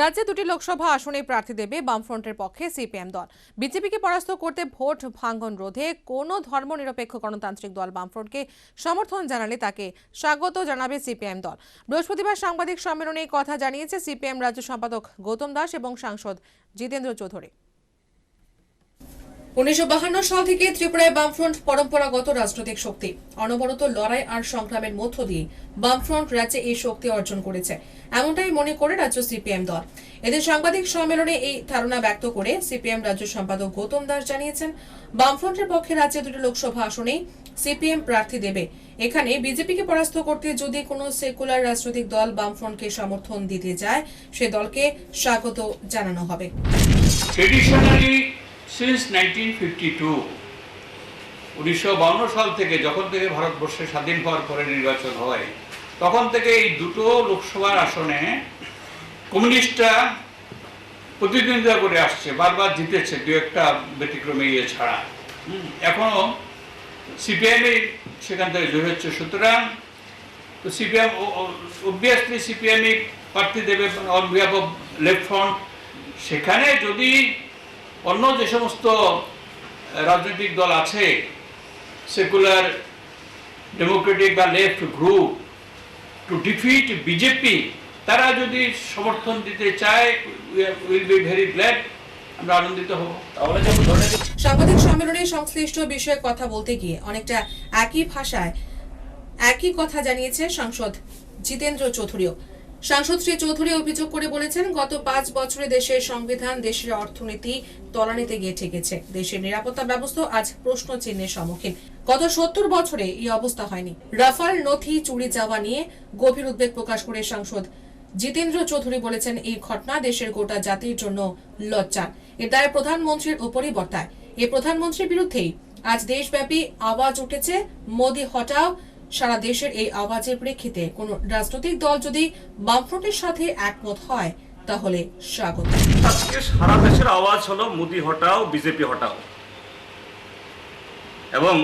রাজ্যে দুটি লোকসভা আসনে প্রার্থী দেবে বামফ্রন্টের পক্ষে সিপিএম দল। বিজেপিকে পরাস্ত করতে ভোট ভাঙ্গন রোধে কোনো ধর্মনিরপেক্ষ গণতান্ত্রিক দল বামফ্রন্টকে সমর্থন জানালে তাকে স্বাগত জানাবে সিপিএম দল। বৃহস্পতিবার সাংবাদিক সম্মেলনে কথা জানিয়েছে সিপিএম রাজ্য সম্পাদক গৌতম দাস এবং সাংসদ জিতেন্দ্র চৌধুরী। উনিশশো সাল থেকে ত্রিপুরায় বামফ্রন্ট পরম্পরাগত রাজনৈতিক শক্তি। অনবরত লড়াই আর সংগ্রামের মধ্য দিয়ে বামফ্রন্ট রাজ্যে এই শক্তি অর্জন করেছে। এমনটাই মনে করে রাজ্য সিপিএম দল। এদের সাংবাদিক সম্মেলনে এই ধারণা ব্যক্ত করে সিপিএম রাজ্য সম্পাদক গৌতম দাস জানিয়েছেন, বামফ্রন্টের পক্ষে রাজ্যে দুটি লোকসভা আসনেই সিপিএম প্রার্থী দেবে। এখানে বিজেপিকে পরাস্ত করতে যদি কোনো সেকুলার রাজনৈতিক দল বামফ্রন্টকে সমর্থন দিতে যায়, সে দলকে স্বাগত জানানো হবে। Traditionally since nineteen fifty two উনিশশো সাল থেকে যখন থেকে ভারতবর্ষে স্বাধীন হওয়ার পরে নির্বাচন হয় তখন থেকে এই দুটো লোকসভার আসনে কমিউনিস্টরা প্রতিদ্বন্দ্বিতা করে আসছে বারবার জিতেছে দু একটা ব্যতিক্রমে ইয়ে ছাড়া। হুম, এখনও সিপিআইএমই সেখান থেকে জয় হচ্ছে। সুতরাং তো সিপিএম অবভিয়াসলি সিপিএমই প্রার্থী দেবে on behalf of left front সেখানে যদি অন্য যে সমস্ত রাজনৈতিক দল আছে, সেকুলার ডেমোক্রেটিক বা left group to defeat BJP তারা যদি সমর্থন দিতে চায় উইল বি ভেরি গ্ল্যাড আমরা আনন্দিত হব। তাহলে সাংবাদিক সম্মেলনে সংশ্লিষ্ট বিষয়ে কথা বলতে গিয়ে অনেকটা একই ভাষায় একই কথা জানিয়েছে সাংসদ জিতেন্দ্র চৌধুরীও। সাংসদ শ্রী চৌধুরী অভিযোগ করে বলেছেন, গত পাঁচ বছরে দেশের সংবিধান, দেশের অর্থনীতি তলানিতে গিয়ে ঠেকেছে। দেশের নিরাপত্তা ব্যবস্থা আজ প্রশ্ন চিহ্নের সম্মুখীন। গত সত্তর বছরে এই অবস্থা হয়নি। রাফাল নথি চুরি যাওয়া নিয়ে গভীর উদ্বেগ প্রকাশ করে সাংসদ জিতেন্দ্র চৌধুরী বলেছেন, এই ঘটনা দেশের গোটা জাতির জন্য লজ্জা এর দায় প্রধানমন্ত্রীর উপরই বর্তায়। এই প্রধানমন্ত্রীর বিরুদ্ধেই আজ দেশব্যাপী আওয়াজ উঠেছে, মোদি হটাও সারা দেশের এই আওয়াজের প্রেক্ষিতে কোন রাজনৈতিক দল যদি বামফ্রন্টের সাথে একমত হয়, তাহলে স্বাগত। সারা দেশের আওয়াজ হলো মোদি হটাও, বিজেপি হটাও। এবং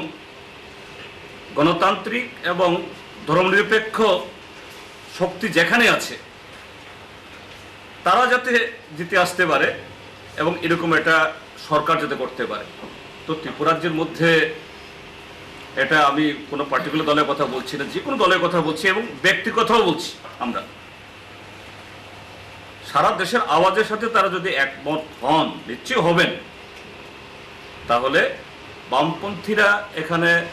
গণতান্ত্রিক এবং ধর্মনিরপেক্ষ শক্তি যেখানে আছে, তারা যাতে জিতে আসতে পারে এবং এরকম একটা সরকার যাতে করতে পারে। তো ত্রিপুরাজ্যের মধ্যে এটা আমি কোনো পার্টিকুলার দলের কথা বলছি না যে কোনো দলের কথা বলছি এবং ব্যক্তিগতও বলছি আমরা। সারা দেশের আওয়াজের সাথে তারা যদি একমত হন, নিশ্চয়ই হবেন। তাহলে বামপন্থীরা এখানে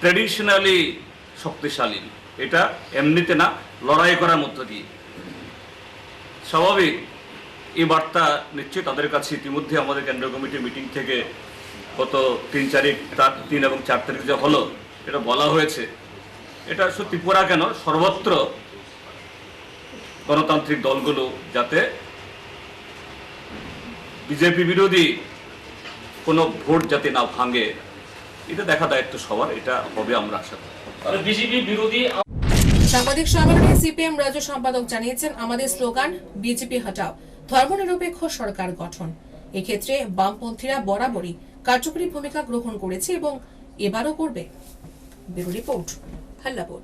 ট্রেডিশনালি শক্তিশালী। এটা এমনিতে না, লড়াই করার মধ্য দিয়ে। স্বাভাবিক, এই বার্তা নিশ্চয়ই তাদের কাছে ইতিমধ্যে আমাদের কেন্দ্রীয় কমিটির মিটিং থেকে গত তিন তারিখ তার তিন এবং চার তারিখ যে হলো এটা বলা হয়েছে। এটা শুধু ত্রিপুরা কেন? সর্বত্র গণতান্ত্রিক দলগুলো যাতে বিজেপি বিরোধী কোনো ভোট যাতে না ভাঙে এটা দেখা দায়িত্ব সবার এটা হবে আমরা আশা করি। বিজেপি বিরোধী সাংবাদিক সম্মেলনে সিপিএম রাজ্য সম্পাদক জানিয়েছেন আমাদের স্লোগান বিজেপি হটাও। ধর্মনিরপেক্ষ সরকার গঠন। এক্ষেত্রে বামপন্থীরা বরাবরই কার্যকরী ভূমিকা গ্রহণ করেছে এবং এবারও করবে। রিপোর্ট হাল্লাপুর